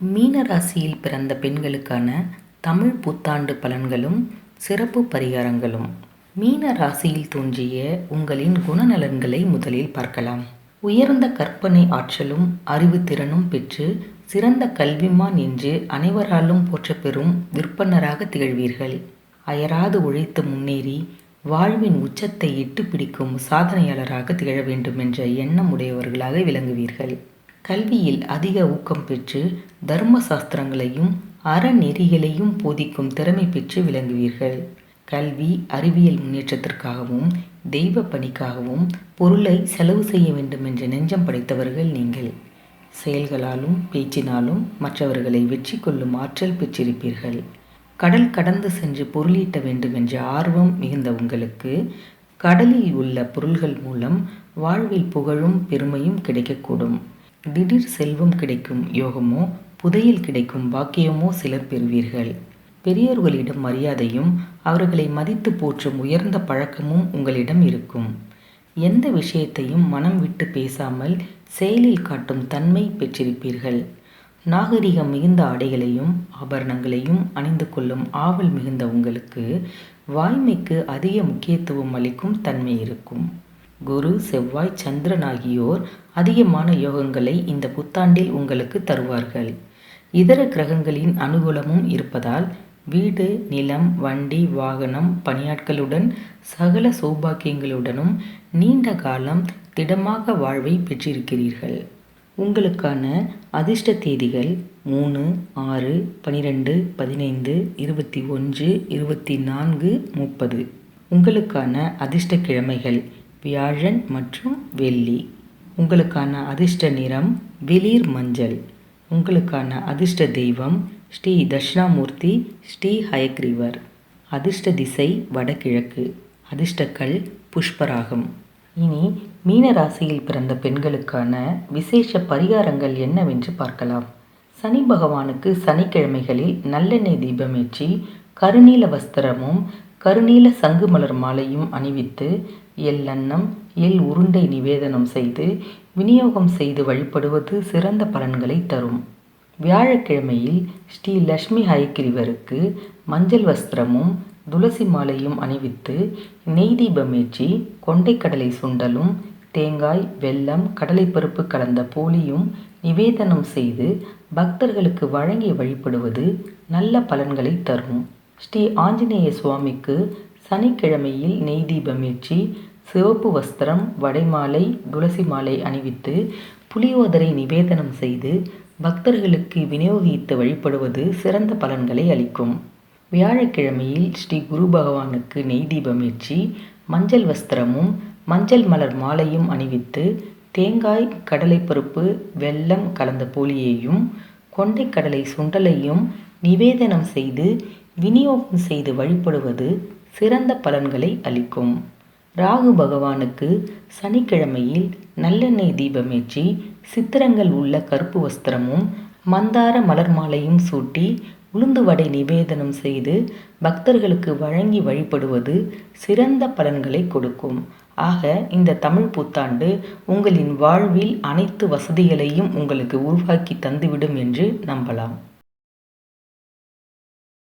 மீன ராசியில் பிறந்த பெண்களுக்கான தமிழ் புத்தாண்டு பலன்களும் சிறப்பு பரிகாரங்களும். மீன ராசியில் தோன்றிய உங்களின் குணநலன்களை முதலில் பார்க்கலாம். உயர்ந்த கற்பனை ஆற்றலும் அறிவுத்திறனும் பெற்று சிறந்த கல்விமான் என்று அனைவராலும் போற்றப்பெறும் விற்பனராக திகழ்வீர்கள். அயராது உழைத்து முன்னேறி வாழ்வின் உச்சத்தை எட்டு பிடிக்கும் சாதனையாளராக திகழ வேண்டும் என்ற எண்ணம் உடையவர்களாக விளங்குவீர்கள். கல்வியில் அதிக ஊக்கம் பெற்று தர்ம சாஸ்திரங்களையும் அறநெறிகளையும் போதிக்கும் திறமை பெற்று விளங்குவீர்கள். கல்வி அறிவியல் முன்னேற்றத்திற்காகவும் தெய்வ பணிக்காகவும் பொருளை செலவு செய்ய வேண்டும் என்ற நெஞ்சம் படைத்தவர்கள் நீங்கள். செயல்களாலும் பேச்சினாலும் மற்றவர்களை வெற்றி கொள்ளும் ஆற்றல் பெற்றிருப்பீர்கள். கடல் கடந்து சென்று பொருளீட்ட வேண்டும் என்ற ஆர்வம் மிகுந்த உங்களுக்கு கடலில் உள்ள பொருள்கள் மூலம் வாழ்வில் புகழும் பெருமையும் கிடைக்கக்கூடும். திடீர் செல்வம் கிடைக்கும் யோகமோ புதையில் கிடைக்கும் பாக்கியமோ சிலர் பெறுவீர்கள். பெரியோர்களிடம் மரியாதையும் அவர்களை மதித்து போற்றும் உயர்ந்த பழக்கமும் உங்களிடம் இருக்கும். எந்த விஷயத்தையும் மனம் விட்டு பேசாமல் செயலில் காட்டும் தன்மை பெற்றிருப்பீர்கள். நாகரிகம் மிகுந்த ஆடைகளையும் ஆபரணங்களையும் அணிந்து கொள்ளும் ஆவல் மிகுந்த உங்களுக்கு வாய்மைக்கு அதிக முக்கியத்துவம் அளிக்கும் தன்மை இருக்கும். குரு செவ்வாய் சந்திரன் ஆகியோர் அதிகமான யோகங்களை இந்த புத்தாண்டில் உங்களுக்கு தருவார்கள். இதர கிரகங்களின் அனுகூலமும் இருப்பதால் வீடு நிலம் வண்டி வாகனம் பணியாட்களுடன் சகல சௌபாக்கியங்களுடனும் நீண்ட காலம் திடமாக வாழ்வை பெற்றிருக்கிறீர்கள். உங்களுக்கான அதிர்ஷ்ட தேதிகள் மூணு ஆறு பனிரெண்டு பதினைந்து இருபத்தி ஒன்று இருபத்தி நான்கு முப்பது. உங்களுக்கான அதிர்ஷ்ட கிழமைகள் வியாழன் மற்றும் வெள்ளி. உங்களுக்கான அதிர்ஷ்ட நிறம் வெளிர் மஞ்சள். உங்களுக்கான அதிர்ஷ்ட தெய்வம் ஸ்ரீ தட்சிணாமூர்த்தி ஸ்ரீ ஹயக்ரீவர். அதிர்ஷ்ட திசை வடகிழக்கு. அதிர்ஷ்டக்கல் புஷ்பராகம். இனி மீன ராசியில் பிறந்த பெண்களுக்கான விசேஷ பரிகாரங்கள் என்னவென்று பார்க்கலாம். சனி பகவானுக்கு சனிக்கிழமைகளில் நல்லெண்ணெய் தீபமேற்றி கருநீல வஸ்திரமும் கருநீல சங்கு மலர் மாலையும் அணிவித்து எள்ளெண்ணம் எள் உருண்டை நிவேதனம் செய்து விநியோகம் செய்து வழிபடுவது சிறந்த பலன்களை தரும். வியாழக்கிழமையில் ஸ்ரீ லக்ஷ்மி ஹயக்கிரிவருக்கு மஞ்சள் வஸ்திரமும் துளசி மாலையும் அணிவித்து நெய் தீபமேற்றி கொண்டைக்கடலை சுண்டலும் தேங்காய் வெல்லம் கடலைப்பருப்பு கலந்த போலியும் நிவேதனம் செய்து பக்தர்களுக்கு வழங்கி வழிபடுவது நல்ல பலன்களை தரும். ஸ்ரீ ஆஞ்சநேய சுவாமிக்கு சனிக்கிழமையில் நெய் தீபமேற்றி சிவப்பு வஸ்திரம் வடைமாலை துளசி மாலை அணிவித்து புளியோதரை நிவேதனம் செய்து பக்தர்களுக்கு விநியோகித்து வழிபடுவது சிறந்த பலன்களை அளிக்கும். வியாழக்கிழமையில் ஸ்ரீ குரு பகவானுக்கு நெய் தீபமேற்றி மஞ்சள் வஸ்திரமும் மஞ்சள் மலர் மாலையும் அணிவித்து தேங்காய் கடலைப்பருப்பு வெல்லம் கலந்த போலியையும் கொண்டைக்கடலை சுண்டலையும் நிவேதனம் செய்து விநியோகம் செய்து வழிபடுவது சிறந்த பலன்களை அளிக்கும். ராகு பகவானுக்கு சனிக்கிழமையில் நல்லெண்ணெய் தீபமேற்றி சித்திரங்கள் உள்ள கருப்பு வஸ்திரமும் மந்தார மலர் மாலையும் சூட்டி உளுந்து வடை நிவேதனம் செய்து பக்தர்களுக்கு வழங்கி வழிபடுவது சிறந்த பலன்களை கொடுக்கும். ஆக இந்த தமிழ் புத்தாண்டு உங்களின் வாழ்வில் அனைத்து வசதிகளையும் உங்களுக்கு உருவாக்கி தந்துவிடும் என்று நம்பலாம்.